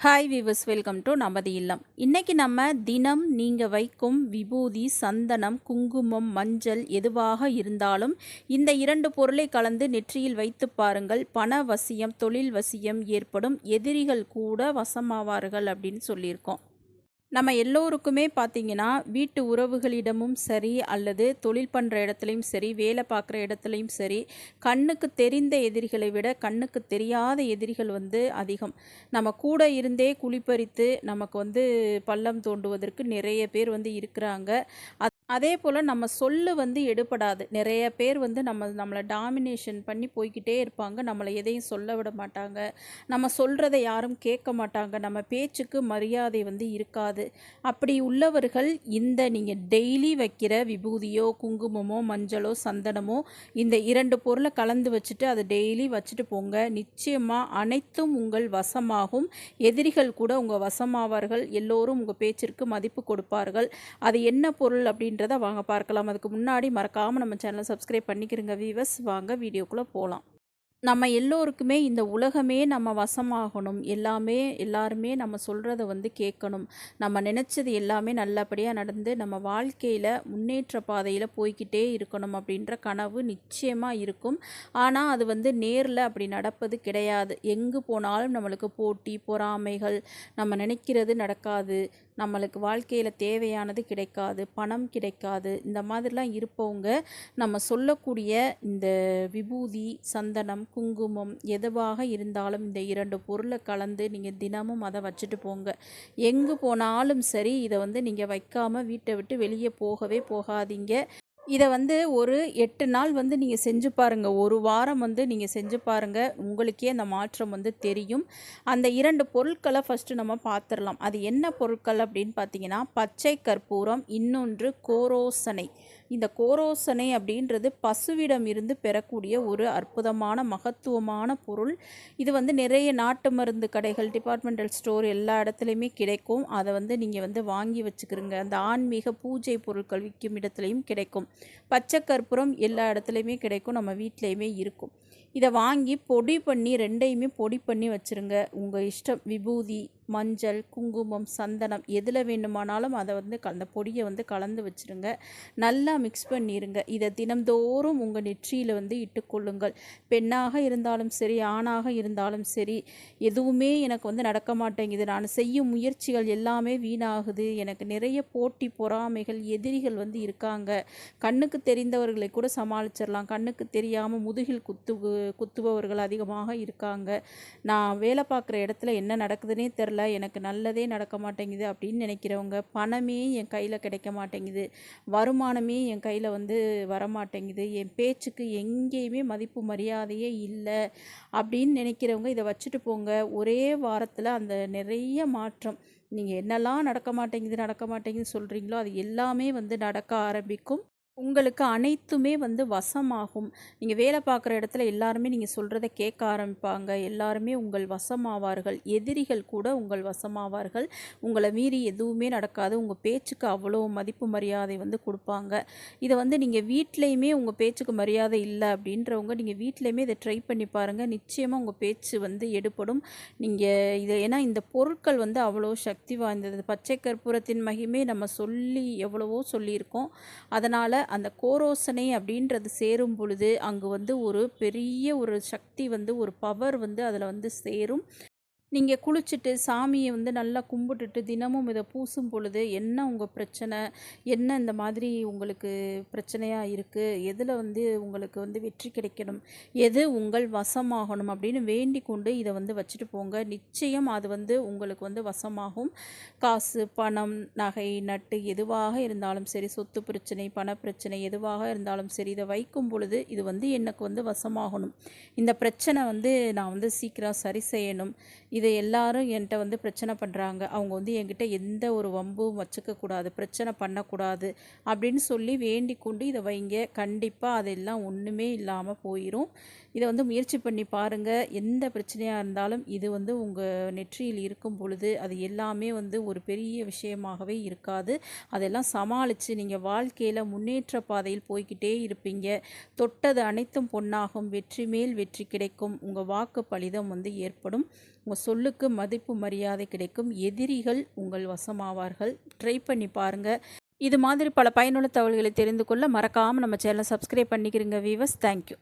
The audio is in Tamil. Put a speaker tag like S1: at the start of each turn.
S1: ஹாய் விவஸ் வெல்கம் டு நமது இல்லம் இன்றைக்கி நம்ம தினம் நீங்கள் வைக்கும் விபூதி சந்தனம் குங்குமம் மஞ்சள் எதுவாக இருந்தாலும் இந்த இரண்டு பொருளை கலந்து நெற்றியில் வைத்து பாருங்கள். பண வசியம் தொழில் வசியம் ஏற்படும். எதிரிகள் கூட வசமாவார்கள் அப்படின்னு சொல்லியிருக்கோம். நம்ம எல்லோருக்குமே பார்த்திங்கன்னா வீட்டு உறவுகளிடமும் சரி அல்லது தொழில் பண்ணுற இடத்துலையும் சரி வேலை பார்க்குற இடத்துலையும் சரி கண்ணுக்கு தெரிந்த எதிரிகளை விட கண்ணுக்கு தெரியாத எதிரிகள் வந்து அதிகம். நம்ம கூட இருந்தே குழிப்பறித்து நமக்கு வந்து பள்ளம் தோண்டுவதற்கு நிறைய பேர் வந்து இருக்கிறாங்க. அதே போல் நம்ம சொல்லு வந்து எடுபடாது. நிறைய பேர் வந்து நம்ம நம்மளை டாமினேஷன் பண்ணி போய்க்கிட்டே இருப்பாங்க. நம்மளை எதையும் சொல்ல விட மாட்டாங்க. நம்ம சொல்கிறத யாரும் கேட்க மாட்டாங்க. நம்ம பேச்சுக்கு மரியாதை வந்து இருக்காது. அப்படி உள்ளவர்கள் இந்த நீங்கள் டெய்லி வைக்கிற விபூதியோ குங்குமமோ மஞ்சளோ சந்தனமோ இந்த இரண்டு பொருளை கலந்து வச்சுட்டு அதை டெய்லி வச்சுட்டு போங்க. நிச்சயமாக அனைத்தும் உங்கள் வசமாகும். எதிரிகள் கூட உங்கள் வசமாவார்கள். எல்லோரும் உங்கள் பேச்சிற்கு மதிப்பு கொடுப்பார்கள். அது என்ன பொருள் அப்படின்னு அப்படின்றத வாங்க பார்க்கலாம். அதுக்கு முன்னாடி மறக்காமல் நம்ம சேனலை சப்ஸ்கிரைப் பண்ணிக்கிறங்க வீவர்ஸ் வாங்க வீடியோக்குள்ளே போகலாம் நம்ம எல்லோருக்குமே இந்த உலகமே நம்ம வசமாகணும். எல்லாமே எல்லாருமே நம்ம சொல்கிறத வந்து கேட்கணும். நம்ம நினச்சது எல்லாமே நல்லபடியாக நடந்து நம்ம வாழ்க்கையில் முன்னேற்ற பாதையில் போய்க்கிட்டே இருக்கணும் அப்படின்ற கனவு நிச்சயமாக இருக்கும். ஆனால் அது வந்து நேரில் அப்படி நடப்பது கிடையாது. எங்கு போனாலும் நம்மளுக்கு போட்டி பொறாமைகள் நம்ம நினைக்கிறது நடக்காது. நம்மளுக்கு வாழ்க்கையில் தேவையானது கிடைக்காது பணம் கிடைக்காது இந்த மாதிரிலாம் இருப்பவங்க நம்ம சொல்லக்கூடிய இந்த விபூதி சந்தனம் குங்குமம் எதுவாக இருந்தாலும் இந்த இரண்டு பொருளை கலந்து நீங்கள் தினமும் அதை வச்சுட்டு போங்க. எங்கு போனாலும் சரி இதை வந்து நீங்கள் வைக்காமல் வீட்டை விட்டு வெளியே போகவே போகாதீங்க. இதை வந்து ஒரு எட்டு நாள் வந்து நீங்கள் செஞ்சு பாருங்கள் ஒரு வாரம் வந்து நீங்கள் செஞ்சு பாருங்கள் உங்களுக்கே அந்த மாற்றம் வந்து தெரியும். அந்த இரண்டு பொருட்களை ஃபஸ்ட்டு நம்ம பார்த்துடலாம் அது என்ன பொருட்கள் அப்படின்னு பார்த்தீங்கன்னா பச்சை கற்பூரம் இன்னொன்று கோரோசனை. இந்த கோரோசனை அப்படின்றது பசுவிடம் இருந்து பெறக்கூடிய ஒரு அற்புதமான மகத்துவமான பொருள். இது வந்து நிறைய நாட்டு மருந்து கடைகள் டிபார்ட்மெண்டல் ஸ்டோர் எல்லா இடத்துலையுமே கிடைக்கும். அதை வந்து நீங்கள் வந்து வாங்கி வச்சுக்கிறங்க அந்த ஆன்மீக பூஜை பொருட்கள் விற்கும் இடத்துலையும் கிடைக்கும். பச்சை கற்பூரம் எல்லா இடத்துலையுமே கிடைக்கும். நம்ம வீட்லேயுமே இருக்கும். இதை வாங்கி பொடி பண்ணி ரெண்டையுமே பொடி பண்ணி வச்சுருங்க. உங்கள் இஷ்டம் விபூதி மஞ்சள் குங்குமம் சந்தனம் எதில் வேண்டுமானாலும் அதை வந்து அந்த பொடியை வந்து கலந்து வச்சுருங்க. நல்லா மிக்ஸ் பண்ணிடுங்க இதை தினம்தோறும் உங்கள் நெற்றியில் வந்து இட்டுக்கொள்ளுங்கள் பெண்ணாக இருந்தாலும் சரி ஆணாக இருந்தாலும் சரி எதுவுமே எனக்கு வந்து நடக்க மாட்டேங்குது. நான் செய்யும் முயற்சிகள் எல்லாமே வீணாகுது. எனக்கு நிறைய போட்டி பொறாமைகள் எதிரிகள் வந்து இருக்காங்க. கண்ணுக்கு தெரிந்தவர்களை கூட சமாளிச்சிடலாம் கண்ணுக்கு தெரியாமல் முதுகில் குத்து குத்துபவர்கள் அதிகமாக இருக்காங்க. நான் வேலை பார்க்குற இடத்துல என்ன நடக்குதுன்னே தெரில. எனக்கு நல்லதே நடக்க மாட்டேங்குது அப்படின்னு நினைக்கிறவங்க பணமே என் கையில் கிடைக்க மாட்டேங்குது. வருமானமே என் கையில் வந்து வரமாட்டேங்குது. என் பேச்சுக்கு எங்கேயுமே மதிப்பு மரியாதையே இல்லை அப்படின்னு நினைக்கிறவங்க இதை வச்சுட்டு போங்க. ஒரே வாரத்தில் அந்த நிறைய மாற்றம். நீங்கள் என்னெல்லாம் நடக்க மாட்டேங்குது நடக்க மாட்டேங்குது சொல்கிறீங்களோ அது எல்லாமே வந்து நடக்க ஆரம்பிக்கும். உங்களுக்கு அனைத்துமே வந்து வசமாகும். நீங்கள் வேலை பார்க்குற இடத்துல எல்லாருமே நீங்கள் சொல்கிறத கேட்க ஆரம்பிப்பாங்க. எல்லாருமே உங்கள் வசமாவார்கள். எதிரிகள் கூட உங்கள் வசமாவார்கள். உங்களை மீறி எதுவுமே நடக்காது. உங்கள் பேச்சுக்கு அவ்வளோ மதிப்பு மரியாதை வந்து கொடுப்பாங்க. இதை வந்து நீங்கள் வீட்லேயுமே உங்கள் பேச்சுக்கு மரியாதை இல்லை அப்படின்றவங்க நீங்கள் வீட்லேயுமே இதை ட்ரை பண்ணி பாருங்கள் நிச்சயமாக உங்கள் பேச்சு வந்து எடுப்படும் நீங்கள் இதை ஏன்னா இந்த பொருட்கள் வந்து அவ்வளோ சக்தி வாய்ந்தது. பச்சை கற்பூரத்தின் மகிமே நம்ம சொல்லி எவ்வளவோ சொல்லியிருக்கோம். அதனால் அந்த கோரோசனை அப்படின்றது சேரும் பொழுது அங்கே வந்து ஒரு பெரிய ஒரு சக்தி வந்து ஒரு பவர் வந்து அதில் வந்து சேரும். நீங்கள் குளிச்சுட்டு சாமியை வந்து நல்லா கும்பிட்டுட்டு தினமும் இதை பூசும் பொழுது என்ன உங்கள் பிரச்சனை? என்ன இந்த மாதிரி உங்களுக்கு பிரச்சனையாக இருக்குது எதில் வந்து உங்களுக்கு வந்து வெற்றி கிடைக்கணும்? எது உங்கள் வசமாகணும்? அப்படின்னு வேண்டி கொண்டு இதை வந்து வச்சுட்டு போங்க. நிச்சயம் அது வந்து உங்களுக்கு வந்து வசமாகும். காசு பணம் நகை நட்டு எதுவாக இருந்தாலும் சரி சொத்து பிரச்சனை பண பிரச்சனை எதுவாக இருந்தாலும் சரி இதை வைக்கும் பொழுது இது வந்து எனக்கு வந்து வசமாகணும். இந்த பிரச்சனை வந்து நான் வந்து சீக்கிரம் சரி செய்யணும். இதை எல்லாரும் என்கிட்ட வந்து பிரச்சனை பண்ணுறாங்க அவங்க வந்து என்கிட்ட எந்த ஒரு வம்பும் வச்சுக்கக்கூடாது பிரச்சனை பண்ணக்கூடாது அப்படின்னு சொல்லி வேண்டி கொண்டு இதை வைங்க. கண்டிப்பாக அதெல்லாம் ஒன்றுமே இல்லாமல் போயிடும் இதை வந்து முயற்சி பண்ணி பாருங்கள் எந்த பிரச்சனையாக இருந்தாலும் இது வந்து உங்கள் நெற்றியில் இருக்கும் பொழுது அது எல்லாமே வந்து ஒரு பெரிய விஷயமாகவே இருக்காது. அதெல்லாம் சமாளித்து நீங்கள் வாழ்க்கையில் முன்னேற்ற பாதையில் போய்க்கிட்டே இருப்பீங்க. தொட்டது அனைத்தும் பொன்னாகும். வெற்றி மேல் வெற்றி கிடைக்கும். உங்கள் வாக்கு பலிதம் வந்து ஏற்படும். உங்கள் சொல்லுக்கு மதிப்பு மரியாதை கிடைக்கும். எதிரிகள் உங்கள் வசமாவார்கள். ட்ரை பண்ணி பாருங்கள் இது மாதிரி பல பயனுள்ள தகவல்களை தெரிந்து கொள்ள மறக்காமல் நம்ம சேனலை சப்ஸ்கிரைப் பண்ணிக்கிறீங்க வீவர்ஸ் தேங்க்யூ